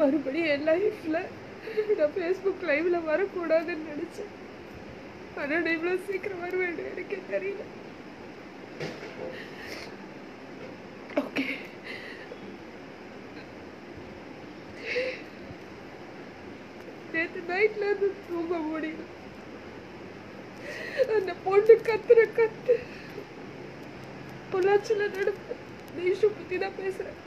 மறுபடியும் என் லைஃப்ல நான் ஃபேஸ்புக் லைவ்ல வரக்கூடாதுன்னு நினைச்சேன். ஆனா இவ்வளோ சீக்கிரம் வருவேன் எனக்கே தெரியல. ஓகே நேற்று நைட்ல இருந்து தூங்க முடியல. அந்த பொண்ணு கத்துற கத்து பொள்ளாச்சியில் நடப்பு தேஷம் பற்றி பத்தி தான் பேசுறேன்.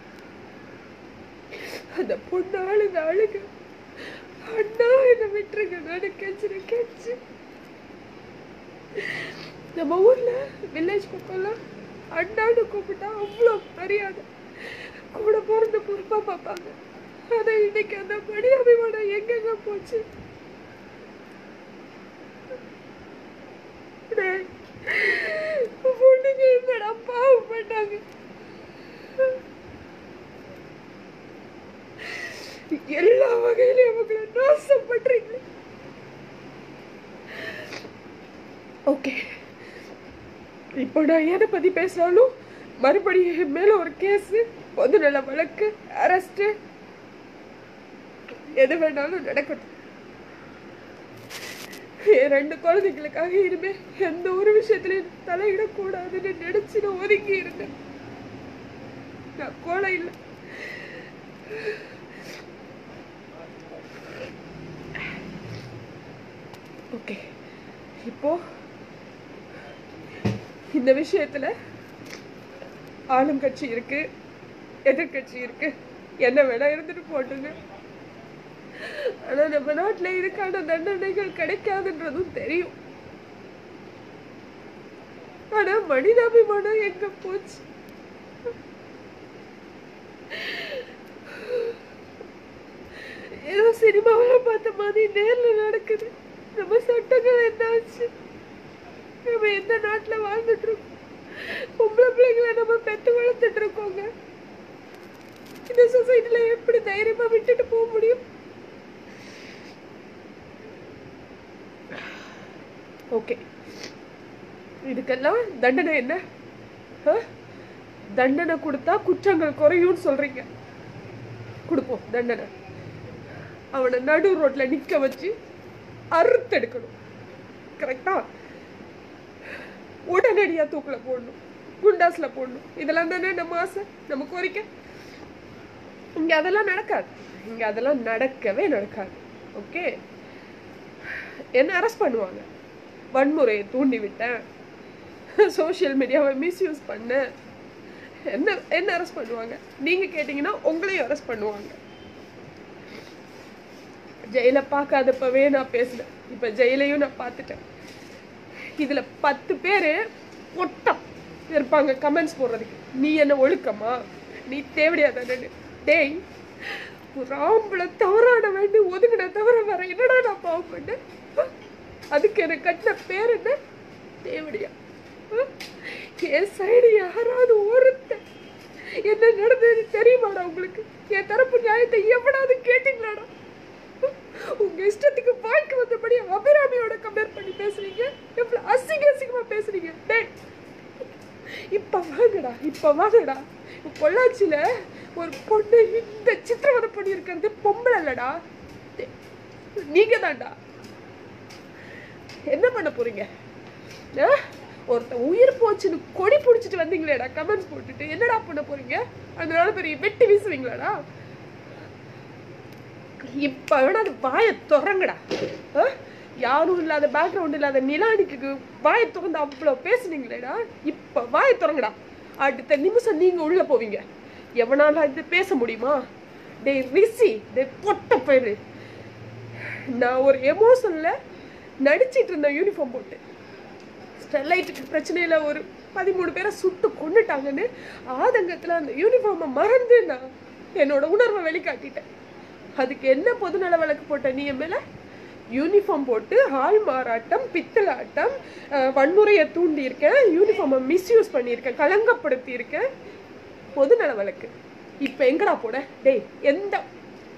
அந்த பொண்ணு அழுத அழுக அண்ணா என்னை விட்டுருங்க. நான் கெஞ்சிரு கெஞ்சி நம்ம ஊர்ல வில்லேஜ் பக்கம்லாம் அண்ணான்னு கூப்பிட்டா அவ்வளோ மரியாதை. கூட பிறந்த பொறுப்பா பார்ப்பாங்க. ஆனால் இன்னைக்கு அந்த மணி அபிமானம் எங்கெங்க போச்சு? பொண்ணுங்க என்னடா பாவம் பண்ணாங்க? எல்லா வகையிலும் அவங்களை நாசம் பண்றீங்க ஓகே இப்போ நான் எதை பத்தி பேசினாலும் மறுபடியும் மேல ஒரு கேஸ் பொதுநல வழக்கு அரெஸ்ட் எது வேணாலும் நடக்கட்டும் என் ரெண்டு குழந்தைங்களுக்காக இனிமே எந்த ஒரு விஷயத்திலையும் தலையிடக்கூடாதுன்னு நினைச்சு நான் ஒதுங்கி இருந்தேன். நான் கோலை இல்லை. ஓகே இப்போ இந்த விஷயத்துல ஆளுங்கட்சி இருக்கு எதிர்கட்சி இருக்கு என்ன வேணா இருந்துட்டு போட்டுங்க ஆனா நம்ம நாட்டுல இதுக்கான தண்டனைகள் கிடைக்காதுன்றதும் தெரியும் ஆனா மனிதாபிமானம் எங்கே போச்சு ஏதோ சினிமாவில் பார்த்த மாதிரி நேர்ல நடக்குது நம்ம சட்டங்கள் என்னாச்சு நம்ம எந்த நாட்டுல வாழ்ந்துட்டு இருக்கோம் பொம்பளை பிள்ளைங்களை நம்ம பெற்று வளர்த்துட்டு இருக்கோங்க இந்த சொசைட்டில எப்படி தைரியமா விட்டுட்டு போக முடியும்? ஓகே இதுக்கெல்லாம் தண்டனை என்ன? தண்டனை கொடுத்தா குற்றங்கள் குறையும்னு சொல்றீங்க. கொடுப்போம் தண்டனை. அவனை நடு ரோட்ல நிக்க வச்சு அறுத்தெடுக்கணும். கரெக்டா உடனடியாக தூக்கில் போடணும். குண்டாஸில் போடணும். இதெல்லாம் தானே நம்ம ஆசை நம்ம கோரிக்கை. இங்கே அதெல்லாம் நடக்காது. இங்கே அதெல்லாம் நடக்கவே நடக்காது. ஓகே என்ன அரெஸ்ட் பண்ணுவாங்க? வன்முறையை தூண்டி விட்டேன். சோஷியல் மீடியாவை மிஸ்யூஸ் பண்ணேன். என்ன என்ன அரெஸ்ட் பண்ணுவாங்க? நீங்கள் கேட்டிங்கன்னா உங்களையும் அரெஸ்ட் பண்ணுவாங்க. ஜெயிலை பார்க்காதப்பவே நான் பேசினேன். இப்போ ஜெயிலையும் நான் பார்த்துட்டேன். இதில் பத்து பேர் ஒட்டம் இருப்பாங்க கமெண்ட்ஸ் போடுறதுக்கு. நீ என்ன ஒழுக்கமா? நீ தேவையாதானு டேய் ஒரு ஆம்பளை தவறான வேண்டி ஒதுங்கின தவிர வேற என்னடா நான் பாவம் பண்ணேன்? அதுக்கு எனக்கு கட்டின பேர் என்ன? தேவடியா. என் சைடு யாராவது ஒருத்தன் என்ன நடந்தது தெரியுமாடா உங்களுக்கு? என் தரப்பு நியாயத்தை எவ்வளவு கேட்டீங்களாடா? உங்க இஷ்டத்துக்கு வாய்க்கு வந்தபடி அபிராமியோட கம்பேர் பண்ணி பேசுறீங்க. எவ்வளவு அசிங்க அசிங்கமா பேசுறீங்க. டேய் இப்ப வாங்கடா இப்ப வாங்கடா. பொள்ளாச்சியில ஒரு பொண்ணு இந்த சித்திரவதை பண்ணியிருக்கிறது பொம்பளை இல்லடா. நீங்க தான்டா என்ன பண்ண போறீங்க? ஒருத்த ஒருத்தன் உயிர் போச்சுன்னு கொடி பிடிச்சிட்டு வந்தீங்களேடா கமெண்ட்ஸ் போட்டுட்டு. என்னடா பண்ண போறீங்க? அதனால பெரிய வெட்டி வீசுவீங்களாடா? இப்போ வேணா அது வாயை திறங்கடா. ஆ? யாரும் இல்லாத பேக்ரவுண்ட் இல்லாத நிலானிக்கு வாயை திறந்து அவ்வளோ பேசுனீங்களேடா. இப்போ வாயை திறங்கடா. அடுத்த நிமிஷம் நீங்கள் உள்ளே போவீங்க. எவனால இது பேச முடியுமா? டே ரிசி டேய் பொட்ட பேரு. நான் ஒரு எமோஷனில் நடிச்சிட்டு இருந்தேன் யூனிஃபார்ம் போட்டு. ஸ்டெர்லைட்டுக்கு பிரச்சனையில் ஒரு பதிமூணு பேரை சுட்டு கொண்டுட்டாங்கன்னு ஆதங்கத்தில் அந்த யூனிஃபார்மை மறந்து நான் என்னோட உணர்வை வெளிக்காட்டிட்டேன். அதுக்கு என்ன பொதுநல வழக்கு போட்ட நீ மேலே மேல? யூனிஃபார்ம் போட்டு ஆள் மாறாட்டம் பித்தலாட்டம் வன்முறையை தூண்டியிருக்கேன் யூனிஃபார்மை மிஸ்யூஸ் பண்ணியிருக்கேன் கலங்கப்படுத்தியிருக்கேன். பொதுநல வழக்கு. இப்போ எங்கடா போட டேய் எந்த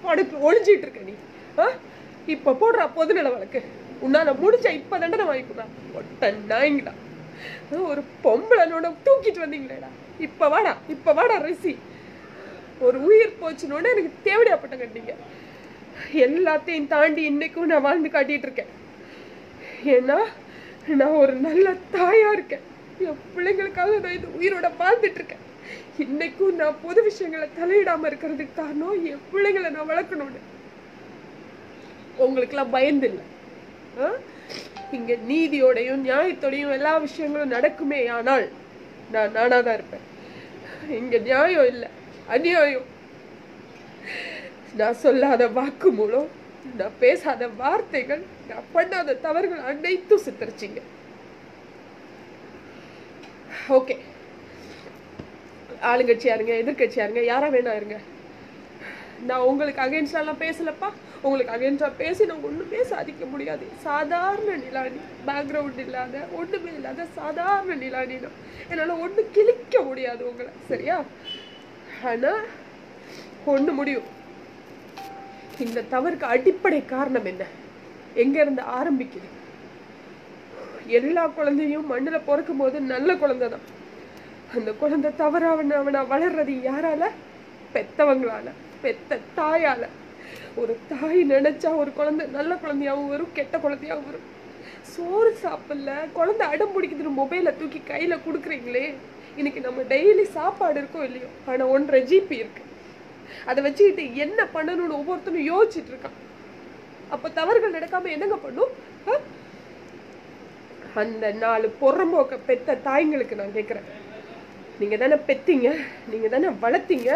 படுப்பு ஒழிஞ்சிட்டு இருக்க நீ? ஆ? இப்போ போடுறா பொதுநல வழக்கு. உன்னால முடிஞ்ச இப்போ தண்டனை வாங்கிக்கிறா ஒட்ட நாய்ங்களா ஒரு பொம்பளனோட தூக்கிட்டு வந்தீங்களேடா. இப்போ வாடா இப்போ வாடா ரிசி ஒரு உயிர் போச்சுனோட எனக்கு தேவடியாப்பட்ட கட்டிங்க. எல்லாத்தையும் தாண்டி இன்னைக்கும் நான் வாழ்ந்து காட்டிட்டு இருக்கேன். ஏன்னா நான் ஒரு நல்ல தாயா இருக்கேன். என் பிள்ளைங்களுக்காக நான் இந்த உயிரோட வாழ்ந்துட்டு இருக்கேன். இன்னைக்கும் நான் பொது விஷயங்களை தலையிடாம இருக்கிறதுக்கு காரணம் என் பிள்ளைங்களை நான் வளர்க்கணும்னு. உங்களுக்கெல்லாம் பயந்து இல்லை. ஆ? இங்க நீதியோடையும் நியாயத்தோடையும் எல்லா விஷயங்களும் நடக்குமே ஆனால் நான் நானா தான் இருப்பேன். இங்க நியாயம் இல்லை. அநியாயம். நான் சொல்லாத வாக்கு மூலம் நான் பேசாத வார்த்தைகள் நான் பண்ணாத தவறுகள் அனைத்தும் சித்தரிச்சிங்க. ஓகே. ஆளுங்கட்சியா இருங்க எதிர்கட்சியா இருங்க யாரா வேணா இருங்க. நான் உங்களுக்கு அகேன்ஸ்டாலாம் பேசலப்பா? உங்களுக்கு அகேன்ஸ்டா பேசி நான் ஒண்ணுமே சாதிக்க முடியாது. சாதாரண நிலானி பேக்ரவுண்ட் இல்லாத ஒண்ணுமே இல்லாத சாதாரண நிலானி தான் என்னால ஒண்ணு கிழிக்க முடியாது உங்களை. சரியா? ஆனா ஒன்று முடியும். இந்த தவறுக்கு அடிப்படை காரணம் என்ன? எங்க இருந்து ஆரம்பிக்குது? எல்லா குழந்தையும் மண்ணுல பிறக்கும் போது நல்ல குழந்தை தான். அந்த குழந்தை தவறாவன் அவனை வளர்றது யாரால? பெத்தவங்களால பெத்த தாயால. ஒரு தாய் நினைச்சா ஒரு குழந்தை நல்ல குழந்தையாவும் வரும் கெட்ட குழந்தையாவும் வரும். சோறு சாப்பிடல குழந்தை அடம் பிடிக்குதுன்னு மொபைலை தூக்கி கையில கொடுக்குறீங்களே. இன்னைக்கு நம்ம டெய்லி சாப்பாடு இருக்கோ இல்லையோ? ஆனால் ஒன்றரை ஜிபி இருக்கு. அதை வச்சுக்கிட்டு என்ன பண்ணணும்னு ஒவ்வொருத்தனும் யோசிச்சுட்டு இருக்கான். அப்போ தவறுகள் நடக்காம என்னங்க பண்ணும்? அந்த நாலு புறம்போக்க பெத்த தாய்ங்களுக்கு நான் கேட்குறேன் நீங்க தானே பெத்தீங்க? நீங்க தானே வளர்த்தீங்க?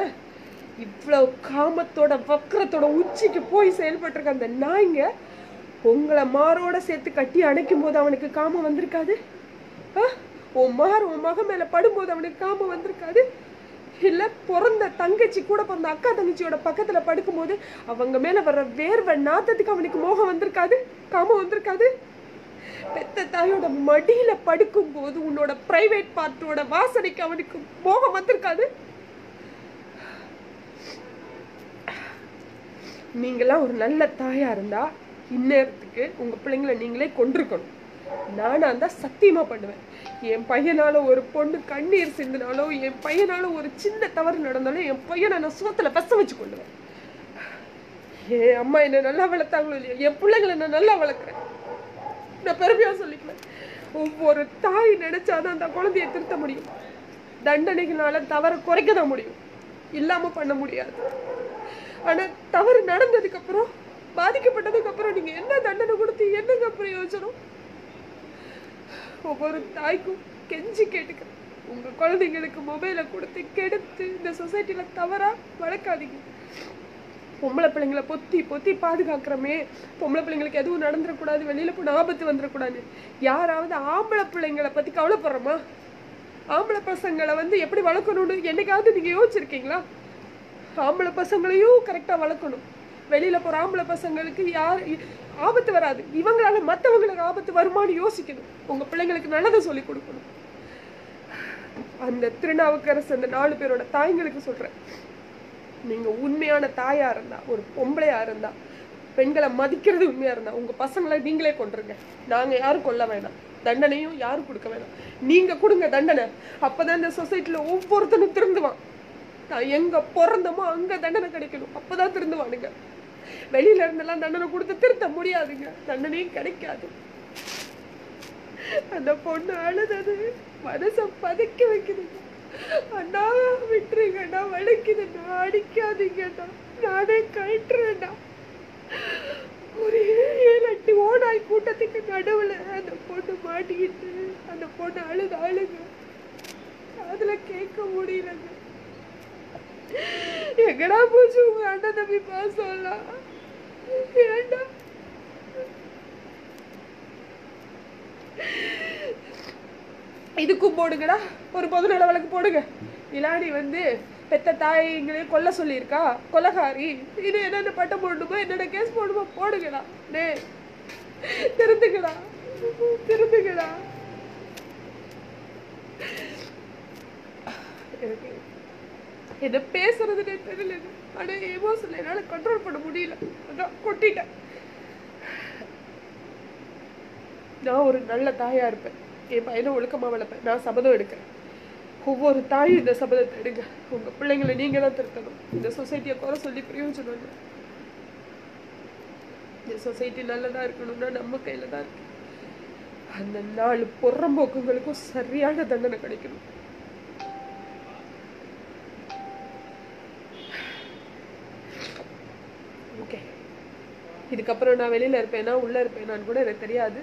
இவ்வளோ காமத்தோட வக்கரத்தோட உச்சிக்கு போய் செயல்பட்டிருக்க அந்த நாய்ங்க உங்களை மாரோட சேர்த்து கட்டி அணைக்கும் போது அவனுக்கு காமம் வந்திருக்காது? ஆ? உன் மார் உன் மகன் மேலே படும்போது அவனுக்கு காமம் வந்திருக்காது. இல்லை பிறந்த தங்கச்சி கூட பிறந்த அக்கா தங்கச்சியோட பக்கத்தில் படுக்கும்போது அவங்க மேலே வர்ற வேர்வை நாத்தத்துக்கு அவனுக்கு மோகம் வந்திருக்காது காமம் வந்திருக்காது. பெத்த தாயோட மடியில படுக்கும் போது உன்னோட பிரைவேட் பார்ட்டோட வாசனைக்கு அவனுக்கு மோகம் வந்திருக்காது. நீங்களாம் ஒரு நல்ல தாயா இருந்தா இந்நேரத்துக்கு உங்க பிள்ளைங்களை நீங்களே கொண்டிருக்கணும் நானா இருந்தா சத்தியமா பண்ணுவேன். என் பையனால ஒரு பொண்ணு கண்ணீர் சிந்தினாலோ என் பையனால ஒரு சின்ன தவறு நடந்தாலும் என் பையனை நான் சுவத்துல பச வச்சு கொள்ளுவேன் என் அம்மா என்ன நல்லா வளர்த்தாங்களோ இல்லையா என் பிள்ளைங்களை நான் நல்லா வளர்க்குறேன். நான் பெருமையா சொல்லிக்கிறேன் ஒவ்வொரு தாய் நினைச்சாதான் அந்த குழந்தைய திருத்த முடியும். தண்டனைகளால தவறை குறைக்க தான் முடியும். இல்லாம பண்ண முடியாது. ஆனா தவறு நடந்ததுக்கு அப்புறம் பாதிக்கப்பட்டதுக்கு அப்புறம் நீங்க என்ன தண்டனை கொடுத்து என்னங்க பிரயோஜனம் ஒவ்வொரு தாய்க்கும் கெஞ்சி கேட்டுக்கிறேன் உங்க குழந்தைங்களுக்கு மொபைலை கொடுத்து கெடுத்து இந்த சொசைட்டில தவறா வளர்க்காதீங்க. பொம்பளை பிள்ளைங்களை பொத்தி பொத்தி பாதுகாக்கிறோமே பொம்பளை பிள்ளைங்களுக்கு எதுவும் நடந்துடக்கூடாது வெளியில போய் ஆபத்து வந்துடக்கூடாது யாராவது ஆம்பளை பிள்ளைங்களை பத்தி கவலைப்படுறோமா? ஆம்பளை பசங்களை வந்து எப்படி வளர்க்கணும்னு என்னைக்காவது நீங்க யோசிச்சிருக்கீங்களா? ஆம்பளை பசங்களையும் கரெக்டா வளர்க்கணும். வெளியில் போற ஆம்பளை பசங்களுக்கு யார் ஆபத்து வராது. இவங்களால மற்றவங்களுக்கு ஆபத்து வருமான்னு யோசிக்கணும். உங்க பிள்ளைங்களுக்கு நல்லதை சொல்லி கொடுக்கணும். அந்த திருநாவுக்கரசு அந்த நாலு பேரோட தாய்ங்களுக்கு சொல்றேன். நீங்க உண்மையான தாயாக இருந்தா ஒரு பொம்பளையா இருந்தா பெண்களை மதிக்கிறது உண்மையா இருந்தா உங்க பசங்களை நீங்களே கொண்டுருங்க நாங்க யாரும் கொல்ல வேணாம். தண்டனையும் யாரும் கொடுக்க வேணாம். நீங்க கொடுங்க தண்டனை. அப்பதான் இந்த சொசைட்டில ஒவ்வொருத்தனும் திருந்துவான். நான் எங்க பிறந்தமோ அங்க தண்டனை கிடைக்கணும். அப்பதான் திருந்துவானுங்க. வெளியில இருந்தெல்லாம் தண்டனை கொடுத்து திருத்த முடியாதுங்க. தண்டனையும் கிடைக்காது. அந்த பொண்ணு அழுதது. மனச பதைக்க வைக்குதுங்க அண்ணா விட்டுருங்கண்ணா வலிக்குதுண்ணா அடிக்காதீங்கண்ணா. நானே கழட்டுறேண்ணா. ஒரு ஏழு எட்டு ஓனாய் கூட்டத்துக்கு நடுவில் அந்த பொண்ணு மாட்டிக்கிட்டு அந்த பொண்ணு அழுது அழுங்க அதில் கேட்க முடியலங்க. எங்கடா போச்சு உங்க அண்ணன் தம்பி? பாசம்லாம். இதுக்கும் போடுங்கடா ஒரு பொதுநல வழக்கு போடுங்க. இலாடி வந்து பெத்த தாய்ங்களையும் கொல்ல சொல்லியிருக்கா. கொலகாரி இது என்னென்ன பட்டம் போடணுமோ என்னென்ன கேஸ் போடணுமோ போடுங்கடா. டே திருந்துக்கடா திருந்துக்கடா எனக்கு என்ன பேசுறதுன்னு தெரியல ஆனா எமோஷனில் என்னால் கண்ட்ரோல் பண்ண முடியல. அதான் கொட்டிட்டேன். நான் ஒரு நல்ல தாயாக இருப்பேன். என் பையனை ஒழுக்கமாக வளர்ப்பேன். நான் சபதம் எடுக்கிறேன். ஒவ்வொரு தாயும் இந்த சபதத்தை எடுங்க. உங்கள் பிள்ளைங்களை நீங்கள் தான் திருத்தணும். இந்த சொசைட்டியை குறை சொல்லி பிரயோஜனம் இல்லை இந்த சொசைட்டி நல்லதாக இருக்கணும்னா நம்ம கையில் தான் இருக்கு. அந்த நாலு புறம்போக்குங்களுக்கும் சரியான தண்டனை கிடைக்கணும். இதுக்கப்புறம் நான் வெளியில இருப்பேனா உள்ள இருப்பேனான்னு கூட எனக்கு தெரியாது.